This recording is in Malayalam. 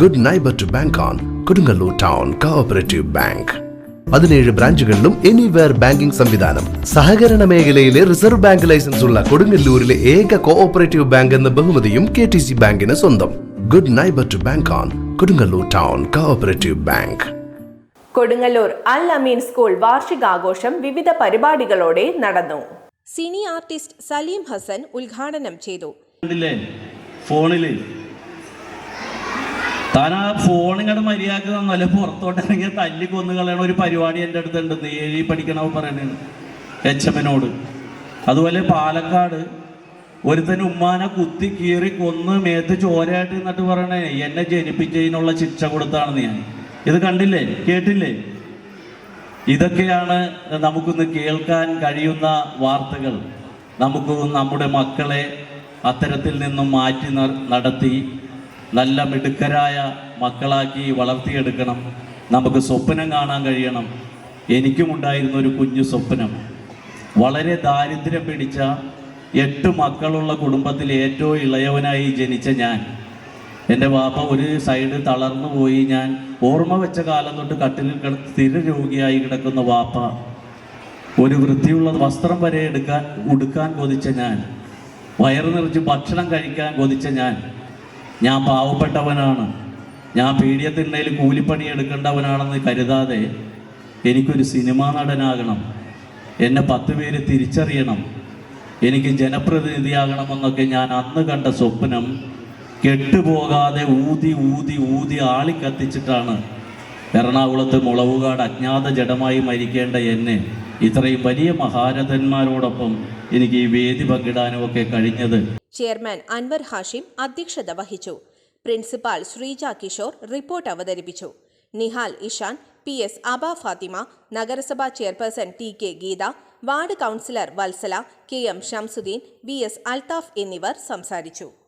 Good neighbour to bank on Kodungallur town cooperative bank പതിനേഴ് ബ്രാഞ്ചുകളിലും എനിവെയർ ബാങ്കിംഗ് സംവിധാനം. സഹകരണ മേഖലയിലെ റിസർവ് ബാങ്ക് ലൈസൻസ് ഉള്ള കൊടുങ്ങല്ലൂരിലെ ഏക കോഓപ്പറേറ്റീവ് ബാങ്ക് എന്ന ബഹുമതിയും കെ ടി സി ബാങ്കിന് സ്വന്തം. Good neighbour to bank on Kodungallur town cooperative bank Kodungallur Al Ameen school വാർഷികാഘോഷം വിവിധ പരിപാടികളോടെ നടന്നു. സിനി ആർട്ടിസ്റ്റ് സലീം ഹസൻ ഉദ്ഘാടനം ചെയ്തു. ഫോണിൽ താൻ ആ ഫോൺ ഇങ്ങോട്ട് മര്യാദയ്ക്ക് തന്നല്ലേ പുറത്തോട്ട് ഇറങ്ങിയ തല്ലി കൊന്നു കളയണ ഒരു പരിപാടി എന്റെ അടുത്തുണ്ട്. ഏഴി പഠിക്കണ പറയണേ എച്ച് എമ്മിനോട് അതുപോലെ പാലക്കാട് ഒരുത്തൻ ഉമ്മാനെ കുത്തി കീറി കൊന്ന് മേത്ത് ചോരയായിട്ട് എന്നിട്ട് പറയണേ എന്നെ ജനിപ്പിച്ചതിനുള്ള ശിക്ഷ കൊടുത്താണെന്ന് ഞാൻ. ഇത് കണ്ടില്ലേ? കേട്ടില്ലേ? ഇതൊക്കെയാണ് നമുക്കൊന്ന് കേൾക്കാൻ കഴിയുന്ന വാർത്തകൾ. നമുക്ക് നമ്മുടെ മക്കളെ അത്തരത്തിൽ നിന്നും മാറ്റി നടത്തി നല്ല മിടുക്കരായ മക്കളാക്കി വളർത്തിയെടുക്കണം. നമുക്ക് സ്വപ്നം കാണാൻ കഴിയണം. എനിക്കും ഉണ്ടായിരുന്ന ഒരു കുഞ്ഞു സ്വപ്നം. വളരെ ദാരിദ്ര്യം പിടിച്ച എട്ട് മക്കളുള്ള കുടുംബത്തിൽ ഏറ്റവും ഇളയവനായി ജനിച്ച ഞാൻ. എന്റെ വാപ്പ ഒരു സൈഡ് തളർന്നു പോയി. ഞാൻ ഓർമ്മ വെച്ച കാലം തൊട്ട് കട്ടിലിൽ കിട സ്ഥിര രോഗിയായി കിടക്കുന്ന വാപ്പ ഒരു വൃത്തിയുള്ള വസ്ത്രം വരെ എടുക്കാൻ ഉടുക്കാൻ കൊതിച്ച ഞാൻ. വയറു നിറച്ച് ഭക്ഷണം കഴിക്കാൻ കൊതിച്ച ഞാൻ. ഞാൻ പാവപ്പെട്ടവനാണ്. ഞാൻ പീഡിയത്തിണ്ണയിൽ കൂലിപ്പണി എടുക്കേണ്ടവനാണെന്ന് കരുതാതെ എനിക്കൊരു സിനിമാ നടനാകണം. എന്നെ പത്ത് പേര് തിരിച്ചറിയണം. എനിക്ക് ജനപ്രതിനിധിയാകണമെന്നൊക്കെ ഞാൻ അന്ന് കണ്ട സ്വപ്നം കെട്ടുപോകാതെ ഊതി ഊതി ഊതി ആളിക്കത്തിച്ചിട്ടാണ്. എറണാകുളത്ത് മുളവുകാട് അജ്ഞാത ജഡമായി മരിക്കേണ്ട എന്നെ ഇത്രയും വലിയ മഹാരഥന്മാരോടൊപ്പം എനിക്ക് ഈ വേദി പങ്കിടാനും ഒക്കെ കഴിഞ്ഞത്. ചെയർമാൻ അൻവർ ഹാഷിം അധ്യക്ഷത വഹിച്ചു. പ്രിൻസിപ്പാൾ ശ്രീജ കിഷോർ റിപ്പോർട്ട് അവതരിപ്പിച്ചു. നിഹാൽ ഇഷാൻ പി എസ് അബ ഫാത്തിമ നഗരസഭാ chairperson T K Geetha ward councillor Vatsala K M Shamsuddin V S Althaf എന്നിവർ സംസാരിച്ചു.